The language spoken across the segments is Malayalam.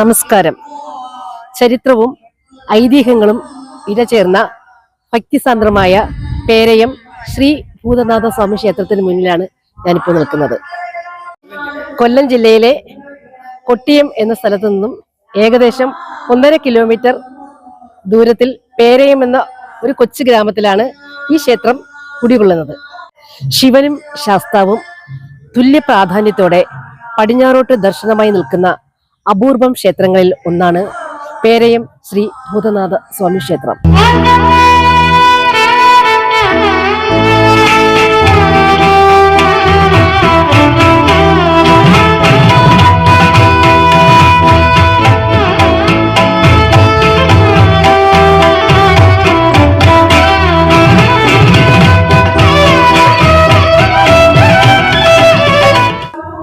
നമസ്കാരം. ചരിത്രവും ഐതിഹ്യങ്ങളും ഇടചേർന്ന ഭക്തിസാന്ദ്രമായ പേരയം ശ്രീ ഭൂതനാഥ സ്വാമി ക്ഷേത്രത്തിന് മുന്നിലാണ് ഞാനിപ്പോൾ നിൽക്കുന്നത്. കൊല്ലം ജില്ലയിലെ കൊട്ടിയം എന്ന സ്ഥലത്തു നിന്നും ഏകദേശം ഒന്നര കിലോമീറ്റർ ദൂരത്തിൽ പേരയം എന്ന ഒരു കൊച്ചു ഗ്രാമത്തിലാണ് ഈ ക്ഷേത്രം കുടികൊള്ളുന്നത്. ശിവനും ശാസ്താവും തുല്യ പ്രാധാന്യത്തോടെ പടിഞ്ഞാറോട്ട് ദർശനമായി നിൽക്കുന്ന അപൂർവം ക്ഷേത്രങ്ങളിൽ ഒന്നാണ് പേരയം ശ്രീ ഭൂതനാഥ സ്വാമി ക്ഷേത്രം.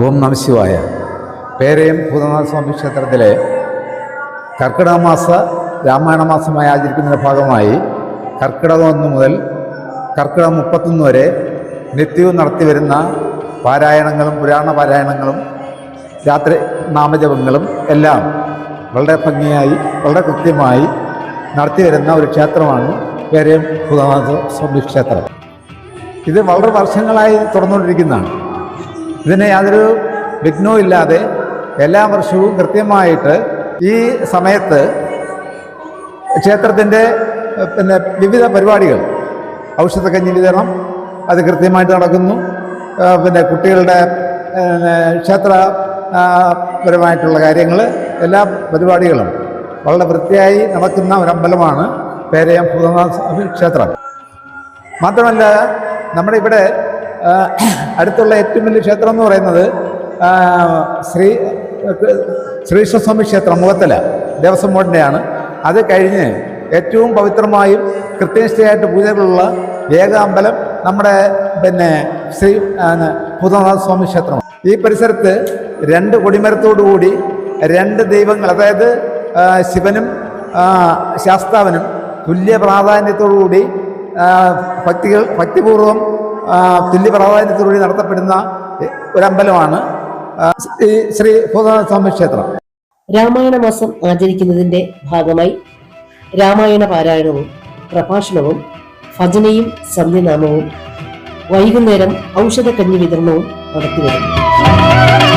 ഓം നമശിവായ പേരയം ഭൂതനാഥ സ്വാമി ക്ഷേത്രത്തിലെ കർക്കിടക മാസ രാമായണ മാസമായി ആചരിക്കുന്നതിന്റെ ഭാഗമായി കർക്കിടകം ഒന്ന് മുതൽ കർക്കിടകം മുപ്പത്തൊന്ന് വരെ നിത്യവും നടത്തി വരുന്ന പാരായണങ്ങളും പുരാണ പാരായണങ്ങളും രാത്രി നാമജപങ്ങളും എല്ലാം വളരെ ഭംഗിയായി വളരെ കൃത്യമായി നടത്തി വരുന്ന ഒരു ക്ഷേത്രമാണ് പേരയം ഭൂതനാഥ സ്വാമി ക്ഷേത്രം. ഇത് വളരെ വർഷങ്ങളായി തുറന്നുകൊണ്ടിരിക്കുന്നതാണ് ഇതിനെ യാതൊരു വിഘ്നവും ഇല്ലാതെ എല്ലാ വർഷവും കൃത്യമായിട്ട് ഈ സമയത്ത് ക്ഷേത്രത്തിന്റെ പിന്നെ വിവിധ പരിപാടികൾ ഔഷധക്കഞ്ഞി വിതരണം അത് കൃത്യമായിട്ട് നടക്കുന്നു. പിന്നെ കുട്ടികളുടെ ക്ഷേത്രപരമായിട്ടുള്ള കാര്യങ്ങൾ എല്ലാ പരിപാടികളും വളരെ വൃത്തിയായി നടക്കുന്ന ഒരമ്പലമാണ് പേരയം ഭൂതനാഥ ക്ഷേത്രം. മാത്രമല്ല നമ്മുടെ ഇവിടെ അടുത്തുള്ള ഏറ്റവും വലിയ ക്ഷേത്രം എന്ന് പറയുന്നത് ശ്രീ ശ്രീകൃഷ്ണസ്വാമി ക്ഷേത്രം മുഖത്തല ദേവസ്വം ബോർഡിന്റെയാണ്. അത് കഴിഞ്ഞ് ഏറ്റവും പവിത്രമായും കൃത്യനിഷ്ഠയായിട്ട് പൂജകളുള്ള ഏക അമ്പലം നമ്മുടെ പിന്നെ ശ്രീ ഭൂതനാഥ സ്വാമി ക്ഷേത്രം ഈ പരിസരത്ത് രണ്ട് കൊടിമരത്തോടുകൂടി രണ്ട് ദൈവങ്ങൾ അതായത് ശിവനും ശാസ്താവനും തുല്യ പ്രാധാന്യത്തോടുകൂടി ഭക്തികൾ ഭക്തിപൂർവം തുല്യ പ്രാധാന്യത്തോടുകൂടി നടത്തപ്പെടുന്ന ഒരമ്പലമാണ് ഈ ശ്രീ ഭൂതനാഥസ്വാമി ക്ഷേത്രം. രാമായണ മാസം ആചരിക്കുന്നതിന്റെ ഭാഗമായി രാമായണ പാരായണവും പ്രഭാഷണവും ഭജനയും സന്ധ്യനാമവും വൈകുന്നേരം ഔഷധക്കഞ്ഞി വിതരണവും നടത്തിവരുന്നു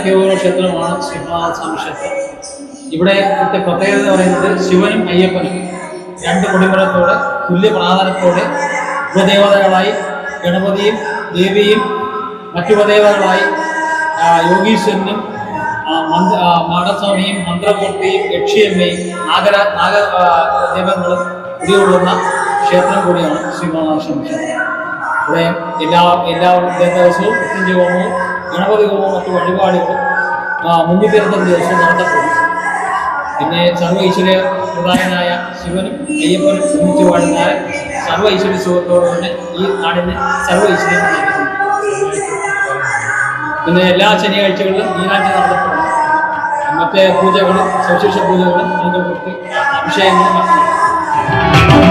അത്യപൂർവ ക്ഷേത്രമാണ് ശ്രീനാഥ സ്വാമി ക്ഷേത്രം. ഇവിടെ ഇവിടുത്തെ പ്രത്യേകത എന്ന് പറയുന്നത് ശിവനും അയ്യപ്പനും രണ്ട് കൊടിമരത്തോടെ തുല്യ പ്രാധാന്യത്തോടെ ഉപദേവതകളായി ഗണപതിയും ദേവിയും മറ്റു ഉപദേവതകളായി യോഗീശ്വരനും മന്ത്ര മാടസ്വാമിയും മന്ത്രമൂർത്തിയും യക്ഷിയമ്മയും നാഗര നാഗ ദൈവങ്ങളും കുടികൊള്ളുന്ന ക്ഷേത്രം കൂടിയാണ് ശ്രീമാനാശ്രമ ക്ഷേത്രം. ഇവിടെ എല്ലാ എല്ലാ ദിവസവും ഹോമവും ഗണപതി ഹോമവും മറ്റു വഴിപാടുകളും ആ, മുന്നിത്തിരുന്ന ദിവസം നടത്തപ്പെടും. പിന്നെ സർവ ഈശ്വര പ്രധാനനായ ശിവനും അയ്യപ്പനും ഒന്നിച്ചു വാഴുന്ന സർവ ഈശ്വര സുഖത്തോടു തന്നെ ഈ നാടിന് സർവ ഈശ്വരം നൽകുന്നു. പിന്നെ എല്ലാ ശനിയാഴ്ചകളിലും നീരാഞ്ജന നടത്തപ്പെടുന്നു മറ്റേ പൂജകളും സവിശേഷ പൂജകളും അതിന്റെ കുറിച്ച് അഭിഷേകങ്ങളും നടത്തുന്നു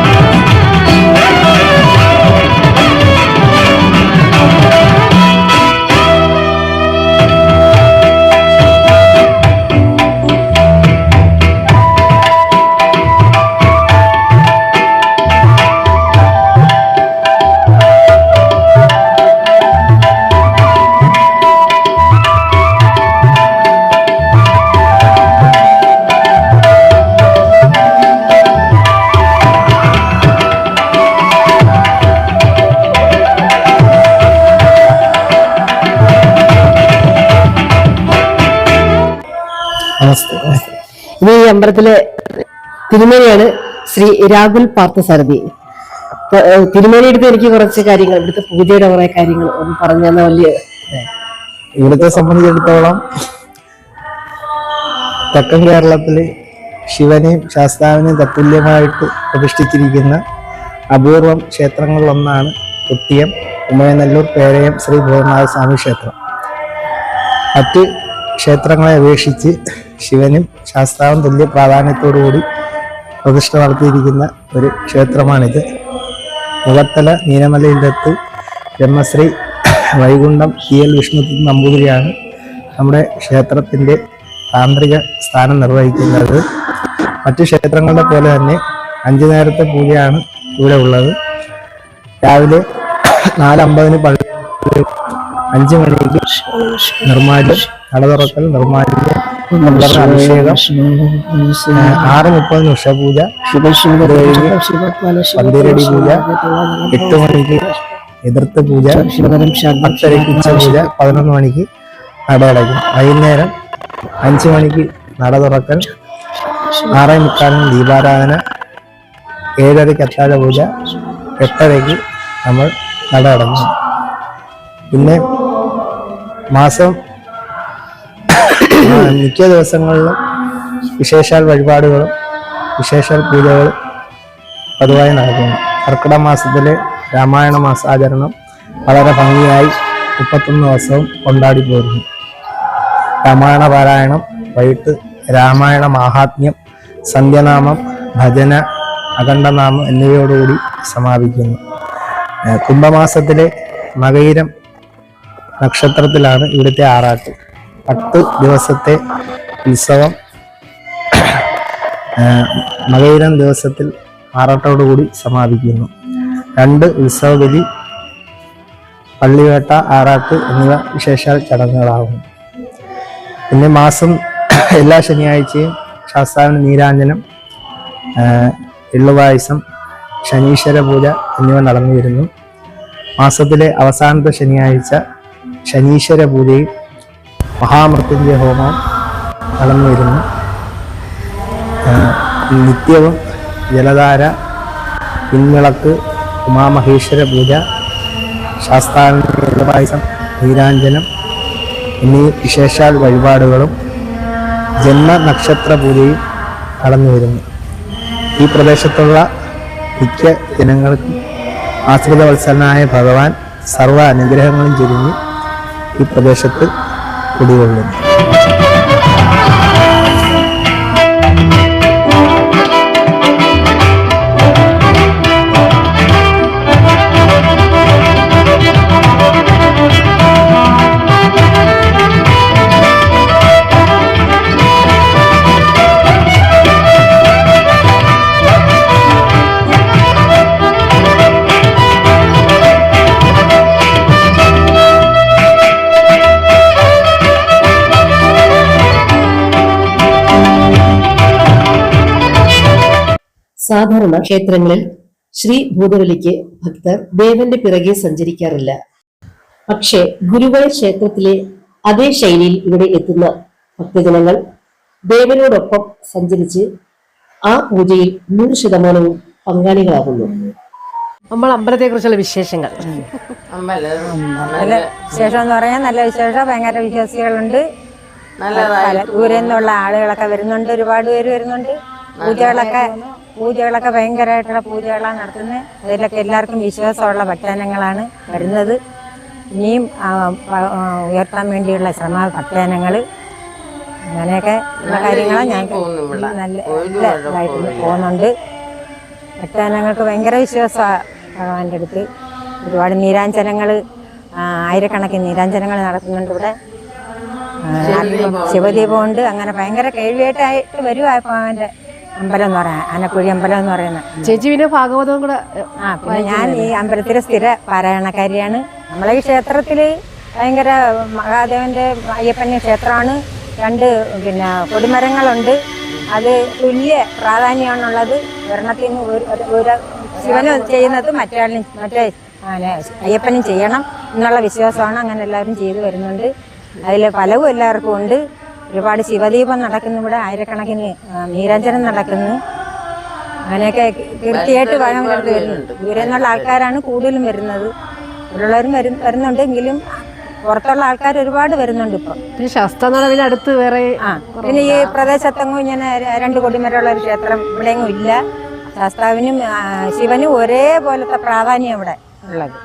അമ്പലത്തിലെ തിരുമേനിയാണ് ശ്രീ രാഹുൽ പാർത്ഥസാരഥി. തിരുമേനിയെടുത്ത് എനിക്ക് കുറച്ച് കാര്യങ്ങൾ ഇവിടുത്തെ പൂജയുടെ കുറെ കാര്യങ്ങൾ ഒന്ന് പറഞ്ഞു തന്ന വലിയ ഇവിടുത്തെ സംബന്ധിച്ചിടത്തോളം തെക്കൻ കേരളത്തിൽ ശിവനെയും ശാസ്താവിനെയും തത്തുല്യമായിട്ട് പ്രതിഷ്ഠിച്ചിരിക്കുന്ന അപൂർവം ക്ഷേത്രങ്ങളിലൊന്നാണ് കുട്ടിയം ഉമയനല്ലൂർ പേരയം ശ്രീ ഭൂതനാഥ സ്വാമി ക്ഷേത്രം. മറ്റ് ക്ഷേത്രങ്ങളെ അപേക്ഷിച്ച് ശിവനും ശാസ്താവും തുല്യ പ്രാധാന്യത്തോടുകൂടി പ്രതിഷ്ഠ നടത്തിയിരിക്കുന്ന ഒരു ക്ഷേത്രമാണിത്. മുഖത്തല നീലമലയിലത്ത് ബ്രഹ്മശ്രീ വൈകുണ്ഠം ടി എൽ വിഷ്ണു നമ്പൂതിരിയാണ് നമ്മുടെ ക്ഷേത്രത്തിന്റെ താന്ത്രിക സ്ഥാനം നിർവഹിക്കുന്നത്. മറ്റു ക്ഷേത്രങ്ങളുടെ പോലെ തന്നെ അഞ്ചു നേരത്തെ പൂജയാണ് ഇവിടെ ഉള്ളത്. രാവിലെ നാലമ്പതിന് പള്ളി അഞ്ചു മണിക്ക് നിർമ്മാല്യം നട തുറക്കൽ നിർമ്മാല്യം അഭിഷേകം ആറ് മുപ്പത് ഉഷപൂജ പന്തിരടി പൂജ എട്ട് മണിക്ക് എതിർത്ത് പൂജ പത്തരയ്ക്ക് ഉച്ചപൂജ പതിനൊന്ന് മണിക്ക് നട അടയ്ക്കും വൈകുന്നേരം അഞ്ച് മണിക്ക് നട തുറക്കൽ ആറേ മുക്കാലിന് ദീപാരാധന ഏഴരയ്ക്ക് അത്താഴ പൂജ എട്ടരയ്ക്ക് നമ്മൾ നട അടയ്ക്കും പിന്നെ മാസം മിക്ക ദിവസങ്ങളിലും വിശേഷാൽ വഴിപാടുകളും വിശേഷാൽ പൂജകളും പതിവായി നടക്കുന്നു. കർക്കിടക മാസത്തിലെ രാമായണ മാസാചരണം വളരെ ഭംഗിയായി മുപ്പത്തൊന്ന് ദിവസവും കൊണ്ടാടി പോരുന്നു. രാമായണ പാരായണം വൈകിട്ട് രാമായണ മാഹാത്മ്യം സന്ധ്യനാമം ഭജന അഖണ്ഡനാമം എന്നിവയോടുകൂടി സമാപിക്കുന്നു. കുംഭമാസത്തിലെ മകയിരം നക്ഷത്രത്തിലാണ് ഇവിടുത്തെ ആറാട്ട്. പത്ത് ദിവസത്തെ ഉത്സവം. മകയിരം ദിവസത്തിൽ ആറാട്ടോടുകൂടി സമാപിക്കുന്നു. രണ്ട് ഉത്സവഗതി പള്ളിവേട്ട ആറാട്ട് എന്നിവ വിശേഷാൽ ചടങ്ങുകളാകുന്നു. പിന്നെ മാസം എല്ലാ ശനിയാഴ്ചയും ശാസ്താവിന് നീരാഞ്ജനം എള്ളുപായസം ശനീശ്വര പൂജ എന്നിവ നടന്നു വരുന്നു മാസത്തിലെ അവസാനത്തെ ശനിയാഴ്ച ശനീശ്വര പൂജയും മഹാമൃത്യുഞ്ജയ ഹോമം നടന്നു വരുന്നു ആഹ് നിത്യവും ജലധാര പിൻവിളക്ക് ഉമാമഹേശ്വര പൂജ ശാസ്താവിന്റെ പായസം നീരാഞ്ജനം എന്നീ വിശേഷാൽ വഴിപാടുകളും ജന്മ നക്ഷത്ര പൂജയും നടന്നു വരുന്നു ഈ പ്രദേശത്തുള്ള മിക്ക ജനങ്ങൾക്കും ആശ്രിത ഭഗവാൻ സർവ അനുഗ്രഹങ്ങളും ചുരുങ്ങി ഈ പ്രദേശത്ത് കുടികൊള്ളുന്നു സാധാരണ ക്ഷേത്രങ്ങളിൽ ശ്രീ ഭൂതവലിക്ക് ഭക്തർ ദേവന്റെ പിറകെ സഞ്ചരിക്കാറില്ല. പക്ഷേ ഗുരുവായൂർ ക്ഷേത്രത്തിലെ അതേ ശൈലിയിൽ ഇവിടെ എത്തുന്ന ഭക്തജനങ്ങൾ ദേവനോടൊപ്പം സഞ്ചരിച്ച് ആ പൂജയിൽ നൂറ് ശതമാനവും പങ്കാളികളാകുന്നു. നമ്മൾ അമ്പലത്തെ കുറിച്ചുള്ള വിശേഷങ്ങൾ. നല്ല വിശേഷം എന്ന് പറയാൻ നല്ല വിശേഷം. ഭയങ്കര വിശ്വാസികളുണ്ട്. ദൂരെ നിന്നുള്ള ആളുകളൊക്കെ വരുന്നുണ്ട്. ഒരുപാട് പേര് വരുന്നുണ്ട്. പൂജകളൊക്കെ പൂജകളൊക്കെ ഭയങ്കരമായിട്ടുള്ള പൂജകളാണ് നടത്തുന്നത്. അതിലൊക്കെ എല്ലാവർക്കും വിശ്വാസമുള്ള ഭക്താനങ്ങളാണ് വരുന്നത്. ഇനിയും ഉയർത്താൻ വേണ്ടിയുള്ള ശ്രമ ഭക്താനങ്ങൾ അങ്ങനെയൊക്കെ ഉള്ള കാര്യങ്ങളാണ് ഞാൻ നല്ല നല്ല ഇതായിട്ട് പോകുന്നുണ്ട്. ഭക്താനങ്ങൾക്ക് ഭയങ്കര വിശ്വാസമാണ് ഭഗവാന്റെ അടുത്ത്. ഒരുപാട് നീരാഞ്ജനങ്ങൾ ആയിരക്കണക്കിന് നീരാഞ്ജനങ്ങൾ നടത്തുന്നുണ്ട് ഇവിടെ. ശിവദീപമുണ്ട് അങ്ങനെ ഭയങ്കര കേൾവിയായിട്ടായിട്ട് വരുവാ ഭഗവാന്റെ അമ്പലം എന്ന് പറയാം ആനക്കുഴി അമ്പലം എന്ന് പറയുന്നത് ചേച്ചി പിന്നെ ഭാഗവതവും കൂടെ ആ പിന്നെ ഞാൻ ഈ അമ്പലത്തിലെ സ്ഥിര പാരായണക്കാരിയാണ്. നമ്മളെ ഈ ക്ഷേത്രത്തിൽ ഭയങ്കര മഹാദേവന്റെ അയ്യപ്പന്റെ ക്ഷേത്രമാണ്. രണ്ട് പിന്നെ കൊടിമരങ്ങളുണ്ട് അത് തുല്യ പ്രാധാന്യമാണുള്ളത്. ഒരെണ്ണത്തിന് ഒരു ശിവനും ചെയ്യുന്നത് മറ്റേ മറ്റേ അയ്യപ്പനും ചെയ്യണം എന്നുള്ള വിശ്വാസമാണ് അങ്ങനെ എല്ലാവരും ചെയ്തു വരുന്നുണ്ട്. അതിൽ ഫലവും എല്ലാവർക്കും ഉണ്ട്. ഒരുപാട് ശിവദീപം നടക്കുന്നു ഇവിടെ ആയിരക്കണക്കിന് നീരഞ്ജനം നടക്കുന്നു. അങ്ങനെയൊക്കെ കൃത്യമായിട്ട് ഭയങ്കരമായിട്ട് വരുന്നുണ്ട് ദൂരെ നിന്നുള്ള ആൾക്കാരാണ് കൂടുതലും വരുന്നത്. ഇവിടെയുള്ളവരും വരും വരുന്നുണ്ട് എങ്കിലും പുറത്തുള്ള ആൾക്കാർ ഒരുപാട് വരുന്നുണ്ട് ഇപ്പം. പിന്നെ അടുത്ത് വേറെ ആ പിന്നെ ഈ പ്രദേശത്തെങ്ങും ഇങ്ങനെ രണ്ട് കൊടിമരമുള്ള ഒരു ക്ഷേത്രം ഇവിടെയെങ്ങും ഇല്ല. ശാസ്താവിനും ശിവനും ഒരേപോലത്തെ പ്രാധാന്യം ഇവിടെ ഉള്ളത്.